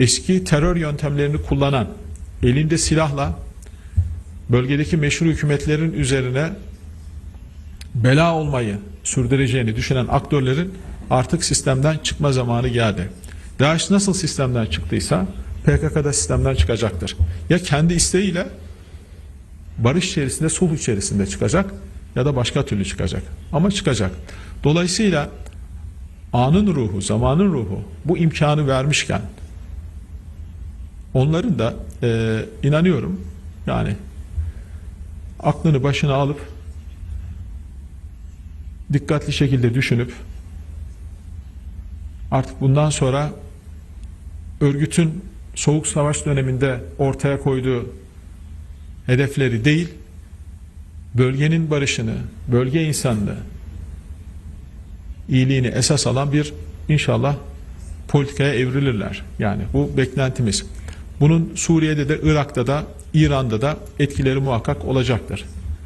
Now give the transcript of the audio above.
eski terör yöntemlerini kullanan, elinde silahla bölgedeki meşru hükümetlerin üzerine bela olmayı sürdüreceğini düşünen aktörlerin artık sistemden çıkma zamanı geldi. DAEŞ nasıl sistemden çıktıysa PKK da sistemden çıkacaktır. Ya kendi isteğiyle barış içerisinde, sulh içerisinde çıkacak ya da başka türlü çıkacak. Ama çıkacak. Dolayısıyla anın ruhu, zamanın ruhu bu imkanı vermişken onların da e, inanıyorum yani aklını başına alıp dikkatli şekilde düşünüp artık bundan sonra örgütün soğuk savaş döneminde ortaya koyduğu hedefleri değil, bölgenin barışını, bölge insanlığı, iyiliğini esas alan bir inşallah politikaya evrilirler. Yani bu beklentimiz. Bunun Suriye'de de, Irak'ta da, İran'da da etkileri muhakkak olacaktır.